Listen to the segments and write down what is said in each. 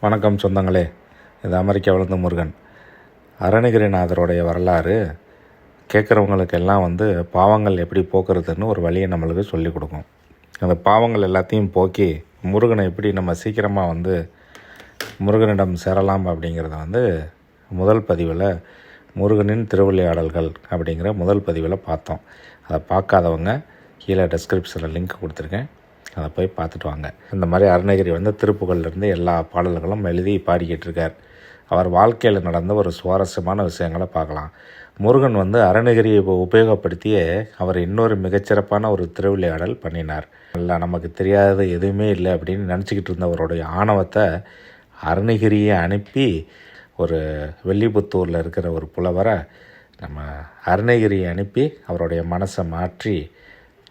வணக்கம் சொந்தங்களே. இது அமெரிக்கா வளர்ந்த முருகன். அருணகிரிநாதருடைய வரலாறு கேட்குறவங்களுக்கெல்லாம் வந்து பாவங்கள் எப்படி போக்குறதுன்னு ஒரு வழியை நம்மளுக்கு சொல்லிக் கொடுக்கும். அந்த பாவங்கள் எல்லாத்தையும் போக்கி முருகனை எப்படி நம்ம சீக்கிரமாக வந்து முருகனிடம் சேரலாம் அப்படிங்கிறத வந்து முதல் பதிவில் முருகனின் திருவிளையாடல்கள் அப்படிங்கிற முதல் பதிவில் பார்த்தோம். அதை பார்க்காதவங்க கீழே டெஸ்கிரிப்ஷனில் லிங்க் கொடுத்துருக்கேன். அதை போய் பார்த்துட்டு வாங்க. இந்த மாதிரி அருணகிரி வந்து திருப்புகள்லேருந்து எல்லா பாடல்களும் எழுதி பாடிக்கிட்டு இருக்கார் அவர் வாழ்க்கையில் நடந்த ஒரு சுவாரஸ்யமான விஷயங்களை பார்க்கலாம். முருகன் வந்து அருணகிரியை உபயோகப்படுத்தியே அவர் இன்னொரு மிகச்சிறப்பான ஒரு திருவிளையாடல் பண்ணினார். இல்லை நமக்கு தெரியாதது எதுவுமே இல்லை அப்படின்னு நினச்சிக்கிட்டு இருந்தவருடைய ஆணவத்தை அருணகிரியை அனுப்பி ஒரு வெள்ளிபுத்தூரில் இருக்கிற ஒரு புலவரை நம்ம அருணகிரியை அனுப்பி அவருடைய மனசை மாற்றி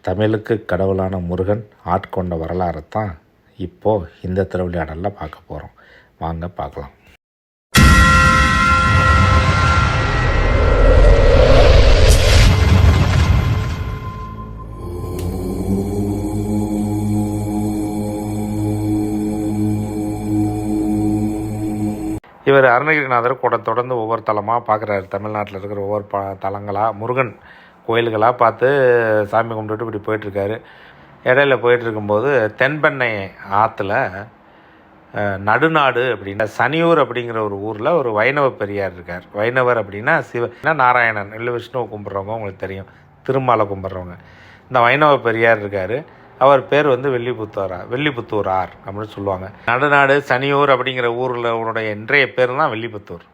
தமிழுக்கு கடவுளான முருகன் ஆட்கொண்ட வரலாறை தான் இப்போது இந்த திருவிளையாடலில் பார்க்க போகிறோம் வாங்க பார்க்கலாம். இவர் அருணகிரிநாதர் கூட தொடர்ந்து ஒவ்வொரு தலமாக பார்க்குறாரு. தமிழ்நாட்டில் இருக்கிற ஒவ்வொரு ப தலங்களாக முருகன் கோயில்களாக பார்த்து சாமி கும்பிட்டுட்டு இப்படி போயிட்டுருக்காரு. இடையில போயிட்டுருக்கும்போது தென்பெண்ணை ஆற்றுல நடுநாடு அப்படின்னா சனியூர் அப்படிங்கிற ஒரு ஊரில் ஒரு வைணவ பெரியார் இருக்கார். வைணவர் அப்படின்னா சிவ நாராயணன் இல்லை விஷ்ணுவை கும்பிட்றவங்க உங்களுக்கு தெரியும். திருமாலை கும்பிட்றவங்க. இந்த வைணவ பெரியார் இருக்கார். அவர் பேர் வந்து வெள்ளிபுத்தூரா ஆர் அப்படின்னு சொல்லுவாங்க. நடுநாடு சனியூர் அப்படிங்கிற ஊரில் உன்னுடைய இன்றைய பேர் தான் வெள்ளிபுத்தூர்.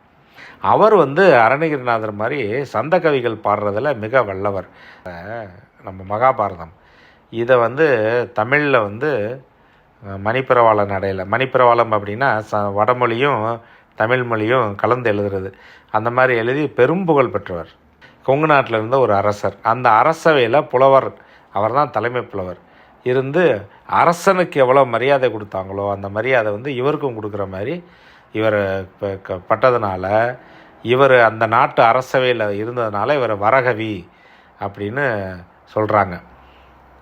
அவர் வந்து அருணகிரிநாதர் மாதிரி சந்த கவிகள் பாடுறதில் மிக வல்லவர். நம்ம மகாபாரதம். இதை வந்து தமிழில் வந்து மணிப்பிரவாள நடையில் மணிப்பிரவாளம் அப்படின்னா ச வடமொழியும் தமிழ் மொழியும் கலந்து எழுதுறது. அந்த மாதிரி எழுதி பெரும் புகழ் பெற்றவர். கொங்கு நாட்டில் இருந்த ஒரு அரசர். அந்த அரசவையில் புலவர் அவர் தான் தலைமை புலவர். இருந்து அரசனுக்கு எவ்வளோ மரியாதை கொடுத்தாங்களோ அந்த மரியாதை வந்து இவருக்கும் கொடுக்குற மாதிரி இவர் க- பட்டதுனால இவர் அந்த நாட்டு அரசவையில் இருந்ததுனால இவர் வரகவி அப்படின்னு சொல்கிறாங்க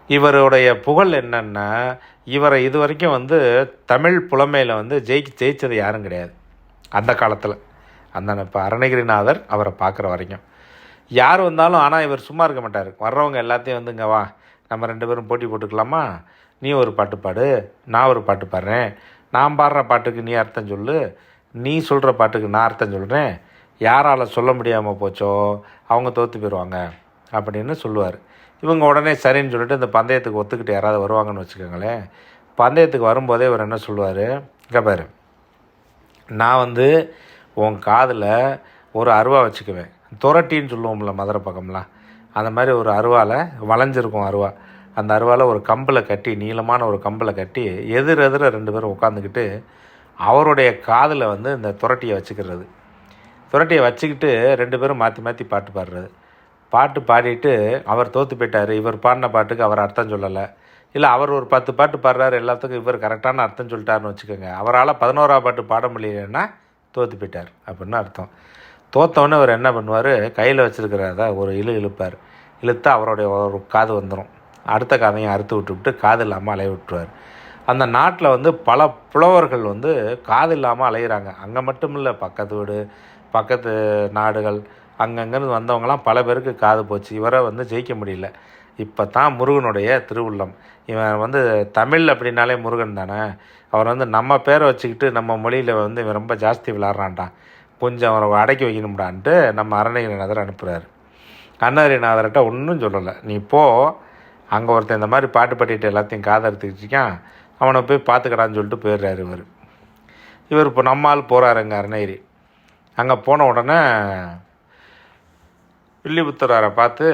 இவருடைய புகழ் என்னென்னா இவரை இது வரைக்கும் வந்து தமிழ் புலமையில் வந்து ஜெயிக்க ஜெயிச்சது யாரும் கிடையாது. அந்த காலத்தில். அந்த இப்போ அருணகிரிநாதர் அவரை பார்க்குற வரைக்கும். யார் வந்தாலும் ஆனால் இவர் சும்மா இருக்க மாட்டார். வர்றவங்க எல்லாத்தையும் வந்துங்க வா நம்ம ரெண்டு பேரும் போட்டி போட்டுக்கலாமா? நீ ஒரு பாட்டு பாடு நான் ஒரு பாட்டு பாடுறேன். நான் பாடுற பாட்டுக்கு நீ அர்த்தம் சொல்லு. நீ சொல்கிற பாட்டுக்கு நான் அர்த்தம் சொல்கிறேன் யாரால் சொல்ல முடியாமல் போச்சோ அவங்க தோற்று போயிடுவாங்க அப்படின்னு சொல்லுவார். இவங்க உடனே சரின்னு சொல்லிட்டு இந்த பந்தயத்துக்கு ஒத்துக்கிட்டு யாராவது வருவாங்கன்னு வச்சுக்கோங்களேன். பந்தயத்துக்கு வரும்போதே இவர் என்ன சொல்லுவார்? இங்கே பாரு. நான் வந்து உன் காதில் ஒரு அருவா வச்சுக்குவேன். துரட்டின்னு சொல்லுவோம்ல மதுரை பக்கம்லாம். அந்த மாதிரி ஒரு அருவாவில் வளைஞ்சிருக்கும் அருவா. அந்த அருவாவில் ஒரு கம்பில் கட்டி நீளமான ஒரு கம்பில் கட்டி எதிர் எதிர ரெண்டு பேரும் உட்காந்துக்கிட்டு அவருடைய காதில் வந்து இந்த துரட்டியை வச்சுக்கிறது. துரட்டியை வச்சுக்கிட்டு ரெண்டு பேரும் மாற்றி மாற்றி பாட்டு பாடுறது. பாட்டு பாடிட்டு அவர் தோற்று போயிட்டார். இவர் பாடின பாட்டுக்கு அவர் அர்த்தம் சொல்லலை. இல்லை அவர் ஒரு பத்து பாட்டு பாடுறாரு. எல்லாத்துக்கும் இவர் கரெக்டான அர்த்தம் சொல்லிட்டாருன்னு வச்சுக்கோங்க. அவரால் பதினோரா பாட்டு பாட முடியலன்னா தோற்று போயிட்டார் அப்படின்னு அர்த்தம். தோத்தவொடனே அவர் என்ன பண்ணுவார்? கையில் வச்சுருக்கிறத ஒரு இழு இழுப்பார். இழுத்தா அவருடைய ஒரு காது வந்துடும் அடுத்த காதையும் அறுத்து விட்டுவிட்டு காது இல்லாமல் அலைய விட்டுருவார். அந்த நாட்டில் வந்து பல புலவர்கள் வந்து காது இல்லாமல் அலையிறாங்க. அங்கே மட்டும் இல்லை பக்கத்து வீடு பக்கத்து நாடுகள் அங்கங்கேருந்து வந்தவங்கலாம் பல பேருக்கு காது போச்சு. இவரை வந்து ஜெயிக்க முடியல. இப்போ தான் முருகனுடைய திருவுள்ளம். இவன் வந்து தமிழ் அப்படின்னாலே முருகன் தானே. அவர் வந்து நம்ம பேரை வச்சுக்கிட்டு நம்ம மொழியில் வந்து இவன் ரொம்ப ஜாஸ்தி விளாட்றான்டான் கொஞ்சம் அவரை அடக்கி வைக்கணும்டான்ட்டு நம்ம அருணகிரிநாதர் அனுப்புகிறார் அருணகிரிநாதர்கிட்ட ஒன்றும் சொல்லலை. நீ போ அங்கே ஒருத்தன் இந்த மாதிரி பாட்டு பாடிட்டு எல்லாத்தையும் காதறுத்துக்கிட்டு இருக்கான் அவனை போய் பார்த்துக்கடான்னு சொல்லிட்டு போயிடுறாரு இவர். இவர் இப்போ நம்மால் போகிறாருங்க அருணகிரி. அங்கே போன உடனே வில்லிபுத்தராரை பார்த்து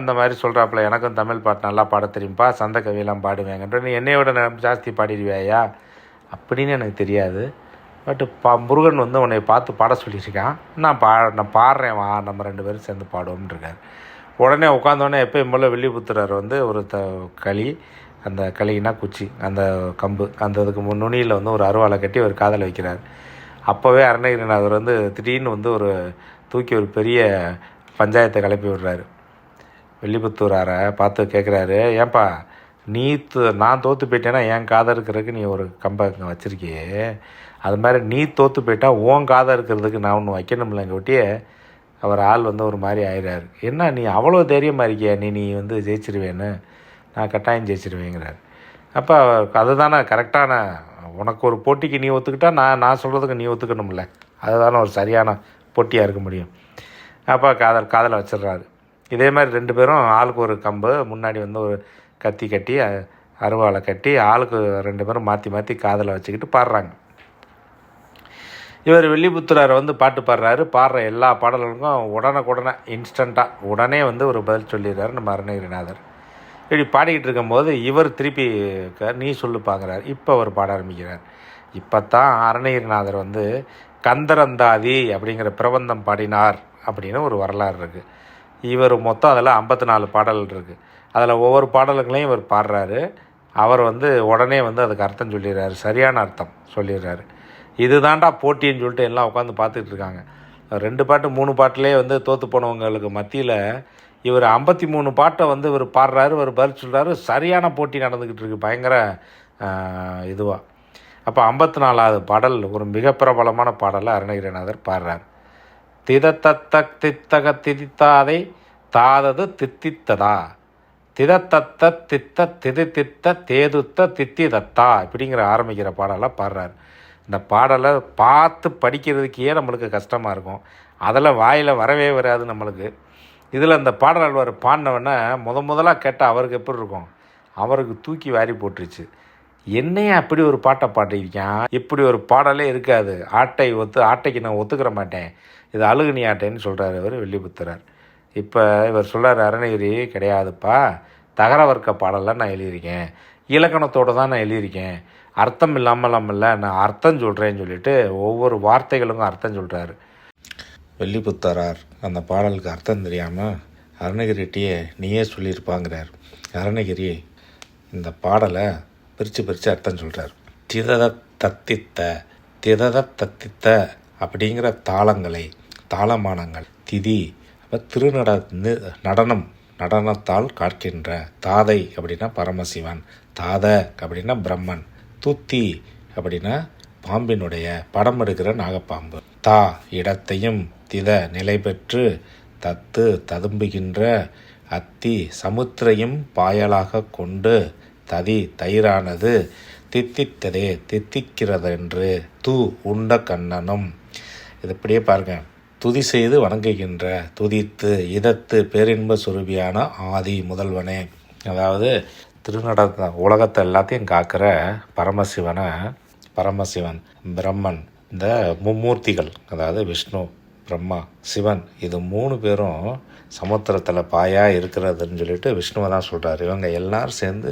இந்த மாதிரி சொல்கிறாப்புல எனக்கும் தமிழ் பாட்டு நல்லா பாட தெரியும்ப்பா சந்த கவியெல்லாம் பாடுவேங்கன்ற நீ என்னைய விட ஜாஸ்தி பாடிடுவேயா அப்படின்னு எனக்கு தெரியாது. பட்டு பா முருகன் வந்து உன்னை பார்த்து பாட சொல்லியிருக்கான் நான் பா நான் பாடுறேன் வா நம்ம ரெண்டு பேரும் சேர்ந்து பாடுவோம்னு இருக்கார். உடனே உட்காந்தோடனே எப்பயும் போல் வில்லிபுத்திரர் வந்து ஒரு த களி அந்த களினா குச்சி அந்த கம்பு அந்த இதுக்கு முன் நுனியில் வந்து ஒரு அருவாளை கட்டி ஒரு காதல் வைக்கிறார். அப்போவே அருணகிரிநாதர் வந்து திடீர்னு வந்து ஒரு தூக்கி ஒரு பெரிய பஞ்சாயத்தை கிளப்பி விடுறாரு. வெள்ளிபுத்தூராரை பார்த்து கேட்குறாரு ஏன்பா நீ நான் தோற்று போயிட்டேன்னா என் காதை இருக்கிறதுக்கு நீ ஒரு கம்பை இங்கே வச்சுருக்கியே. அது மாதிரி நீ தோற்று போயிட்டா உன் காதை இருக்கிறதுக்கு நான் ஒன்று வைக்கணும்ல எங்கள் ஒட்டியே. அவர் ஆள் வந்து ஒரு மாதிரி ஆயிடுறாரு என்ன நீ அவ்வளோ தைரியமாக இருக்கிய? நீ நீ வந்து ஜெயிச்சிருவேன்னு. நான் கட்டாயம் ஜெயிச்சிருவேங்கிறார். அப்போ அதுதானே கரெக்டான உனக்கு ஒரு போட்டிக்கு நீ ஒத்துக்கிட்டா நான் நான் சொல்கிறதுக்கு நீ ஒத்துக்கணும்ல. அதுதானே ஒரு சரியான போட்டியாக இருக்க முடியும். அப்போ காதல் காதலை வச்சிடுறாரு. இதே மாதிரி ரெண்டு பேரும் ஆளுக்கு ஒரு கம்பு முன்னாடி வந்து ஒரு கத்தி கட்டி அருவாளை கட்டி ஆளுக்கு ரெண்டு பேரும் மாற்றி மாற்றி காதலை வச்சுக்கிட்டு பாடுறாங்க. இவர் வெள்ளிபுத்திரார் வந்து பாட்டு பாடுறாரு. பாடுற எல்லா பாடல்களுக்கும் உடனுக்குடனே இன்ஸ்டண்ட்டாக உடனே வந்து ஒரு பதில் சொல்லிடுறாரு நம்ம அருணகிரிநாதர். இப்படி பாடிக்கிட்டு இருக்கும்போது இவர் திருப்பி க- நீ சொல்லுப்பாங்கிறார் இப்போ அவர் பாட ஆரம்பிக்கிறார். இப்போ தான் அருணகிரிநாதர் வந்து கந்தரந்தாதி அப்படிங்கிற பிரபந்தம் பாடினார் அப்படின்னு ஒரு வரலாறு இருக்குது இவர் மொத்தம் அதில் ஐம்பத்தி நாலு பாடல் இருக்குது அதில் ஒவ்வொரு பாடல்களையும் இவர் பாடுறாரு. அவர் வந்து உடனே வந்து அதுக்கு அர்த்தம் சொல்லிடுறாரு. சரியான அர்த்தம் சொல்லிடுறாரு. இதுதான்டா போட்டின்னு சொல்லிட்டு எல்லாம் உட்காந்து பார்த்துட்டு இருக்காங்க. ரெண்டு பாட்டு மூணு பாட்டிலே வந்து தோற்று போனவங்களுக்கு மத்தியில் இவர் ஐம்பத்தி மூணு பாட்டை வந்து இவர் பாடுறாரு இவர் பதில் சொல்கிறாரு சரியான போட்டி நடந்துக்கிட்டு இருக்கு. பயங்கர இதுவாக அப்போ ஐம்பத்தி நாலாவது பாடல் ஒரு மிக பிரபலமான பாடலை அருணகிரிநாதர் பாடுறார். திதத்தத்த தித்தக திதித்தாதை தாதது தித்தித்ததா? திதத்தத்த தித்த திதித்தித்த தேதுத்த தித்திதத்தா? இப்படிங்கிற ஆரம்பிக்கிற பாடலாக பாடுறார். இந்த பாடலை பார்த்து படிக்கிறதுக்கே நம்மளுக்கு கஷ்டமாக இருக்கும். அதெல்லாம் வாயில் வரவே வராது நம்மளுக்கு. இதில் அந்த பாடல் வர பாடினவொடனே முத முதலாக கேட்டால் அவருக்கு எப்படி இருக்கும்? அவருக்கு தூக்கி வாரி போட்டுருச்சு. என்னையே அப்படி ஒரு பாட்டை பாட்டிருக்கான் இப்படி ஒரு பாடலே இருக்காது. ஆட்டை ஒத்து ஆட்டைக்கு நான் ஒத்துக்கிற மாட்டேன். இது அழுகுனி ஆட்டைன்னு சொல்கிறார் இவர் வெள்ளிபுத்திரர். இப்போ இவர் சொல்கிறார் அருணகிரி கிடையாதுப்பா. தகர வர்க்க பாடலாம் நான் எழுதியிருக்கேன். இலக்கணத்தோடு தான் நான் எழுதியிருக்கேன். அர்த்தம் இல்லாமல் இல்லை நான் அர்த்தம் சொல்கிறேன்னு சொல்லிட்டு ஒவ்வொரு வார்த்தைகளுக்கும் அர்த்தம் சொல்கிறாரு வெள்ளிபுத்தரார் அந்த பாடலுக்கு அர்த்தம் தெரியாமல் அருணகிரிட்டியே நீயே சொல்லியிருப்பாங்கிறார். அருணகிரி இந்த பாடலை பிரித்து பிரித்து அர்த்தம் சொல்கிறார் திதத தத்தித்த திதத தத்தித்த அப்படிங்கிற தாளங்களை தாளமானங்கள் திதி அப்போ திருநட நடனம் நடனத்தால் காக்கின்ற தாதை அப்படின்னா பரமசிவன் தாத அப்படின்னா பிரம்மன் துத்தி அப்படின்னா பாம்பினுடைய படம் எடுக்கிற நாகப்பாம்பு. தா இடத்தையும் தித நிலை பெற்று தத்து ததும்புகின்ற அத்தி சமுத்திரையும் பாயலாக கொண்டு ததி தயிரானது தித்தித்ததே தித்திக்கிறதென்று தூ உண்ட கண்ணனும். இது இப்படியே பாருங்க. துதி செய்து வணங்குகின்ற துதித்து இதத்து பேரின்ப சுரூபியான ஆதி முதல்வனே. அதாவது திருநட உலகத்தை எல்லாத்தையும் காக்கிற பரமசிவனை பரமசிவன் பிரம்மன் இந்த மும்மூர்த்திகள் அதாவது விஷ்ணு பிரம்மா சிவன் இது மூணு பேரும் சமுத்திரத்தில் பாயாக இருக்கிறதுன்னு சொல்லிட்டு விஷ்ணுவை தான் சொல்கிறார் இவங்க எல்லாரும் சேர்ந்து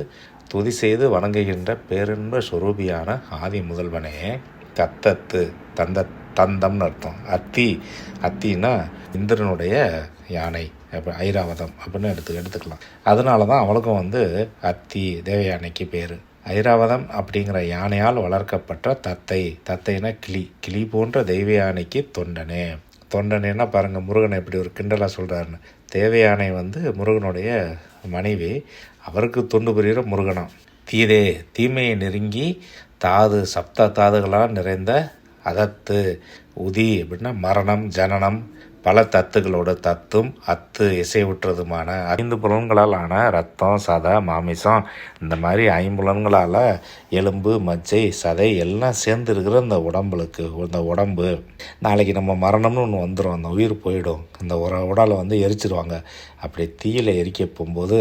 துதி செய்து வணங்குகின்ற பேரின்ப சொரூபியான ஆதி முதல்வனே தத்தத்து தந்த தந்தம்னு அர்த்தம். அத்தி அத்தின்னா இந்திரனுடைய யானை அப்போ ஐராவதம் அப்படின்னு எடுத்து எடுத்துக்கலாம். அதனால தான் அவளுக்கும் வந்து அத்தி தேவயானைக்கு பேர். ஐராவதம் அப்படிங்கிற யானையால் வளர்க்கப்பட்ட தத்தை. தத்தைனா கிளி. கிளி போன்ற தெய்வ யானைக்கு தொண்டனே. தொண்டனேன்னா பாருங்கள் முருகனை எப்படி ஒரு கிண்டலாக சொல்கிறாருன்னு தேவயானை வந்து முருகனுடைய மனைவி. அவருக்கு தொண்டு புரிகிற முருகனம் தீதே தீமையை நெருங்கி தாது சப்த தாதுகளால் நிறைந்த அதத்து உதி அப்படின்னா மரணம் ஜனனம் பல தத்துகளோட தத்தும் அத்து இசைவுற்றதுமான ஐந்து புலன்களால் ஆன ரத்தம் சதை மாமிசம் இந்த மாதிரி ஐம்புலன்களால் எலும்பு மச்சை சதை எல்லாம் சேர்ந்து இருக்கிற இந்த உடம்புகளுக்கு இந்த உடம்பு. நாளைக்கு நம்ம மரணம்னு ஒன்று வந்துடும் அந்த உயிர் போயிடும். அந்த உர உடலை வந்து எரிச்சிருவாங்க. அப்படி தீயில எரிக்க போகும்போது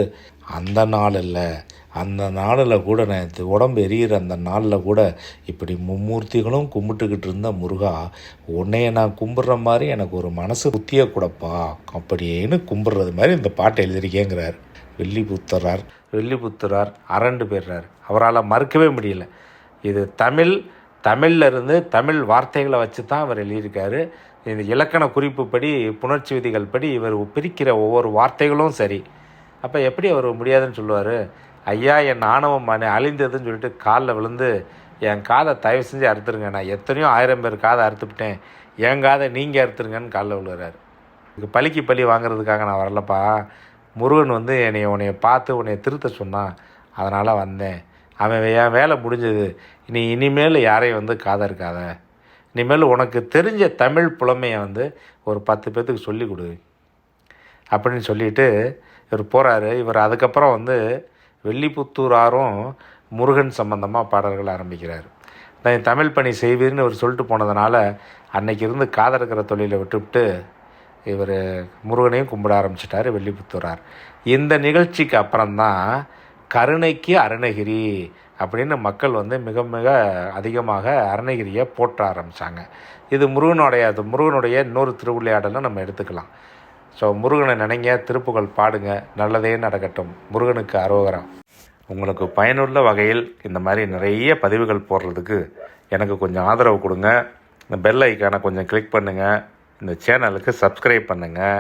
அந்த நாள் இல்லை அந்த நாளில் கூட நான் இது உடம்பு எரியிற அந்த நாளில் கூட இப்படி மும்மூர்த்திகளும் கும்பிட்டுக்கிட்டு இருந்த முருகா உன்னைய நான் கும்பிட்ற மாதிரி எனக்கு ஒரு மனசு புத்திய கூடப்பா அப்படின்னு கும்பிட்றது மாதிரி இந்த பாட்டை எழுதியிருக்கேங்கிறார். வெள்ளிபுத்தரார் வெள்ளிபுத்தரார் அரண்டு போயிடுறார். அவரால் மறுக்கவே முடியல. இது தமிழ் தமிழ்ல இருந்து தமிழ் வார்த்தைகளை வச்சு தான் அவர் எழுதியிருக்காரு. இந்த இலக்கண குறிப்புப்படி புணர்ச்சி விதிகள் படி இவர் பிரிக்கிற ஒவ்வொரு வார்த்தைகளும் சரி. அப்போ எப்படி அவர் முடியாதுன்னு சொல்லுவார்? ஐயா என் ஆணவம் மன அழிந்ததுன்னு சொல்லிட்டு காலில் விழுந்து என் காதை தயவு செஞ்சு அறுத்துருங்க. நான் எத்தனையோ ஆயிரம் பேர் காதை அறுத்துப்பிட்டேன் என் காதை நீங்கள் அறுத்துருங்கன்னு காலில் விழுகிறாரு இதுக்கு பலிக்கு பலி வாங்குறதுக்காக நான் வரலப்பா. முருகன் வந்து என்னை உன்னைய பார்த்து உன்னைய திருத்த சொன்னான். அதனால் வந்தேன். அவன் என் வேலை முடிஞ்சது. நீ இனிமேல் யாரையும் வந்து காதற்காத இனிமேல் உனக்கு தெரிஞ்ச தமிழ் புலமையை வந்து ஒரு பத்து பேர்த்துக்கு சொல்லிக் கொடு. அப்படின்னு சொல்லிட்டு இவர் போகிறாரு இவர் அதுக்கப்புறம் வந்து வெள்ளிப்புத்தூராரும் முருகன் சம்பந்தமாக பாடல்கள் ஆரம்பிக்கிறார். நான் தமிழ் பணி செய்வீர்னு இவர் சொல்லிட்டு போனதுனால அன்னைக்கு இருந்து காதறுக்கிற தொழிலை விட்டுவிட்டு இவர் முருகனையும் கும்பிட ஆரம்பிச்சிட்டாரு வெள்ளிப்புத்தூரார் இந்த நிகழ்ச்சிக்கு அப்புறம்தான் கருணைக்கு அருணகிரி அப்படின்னு மக்கள் வந்து மிக மிக அதிகமாக அருணகிரியை போற்ற ஆரம்பித்தாங்க இது முருகனுடைய அது முருகனுடைய இன்னொரு திருவிளையாடலும் நம்ம எடுத்துக்கலாம். ஸோ முருகனை நினைங்க திருப்புகள் பாடுங்க நல்லதே நடக்கட்டும். முருகனுக்கு அரோகரம். உங்களுக்கு பயனுள்ள வகையில் இந்த மாதிரி நிறைய பதிவுகள் போடுறதுக்கு எனக்கு கொஞ்சம் ஆதரவு கொடுங்க. இந்த பெல் ஐக்கானை கொஞ்சம் கிளிக் பண்ணுங்கள் இந்த சேனலுக்கு சப்ஸ்கிரைப் பண்ணுங்கள்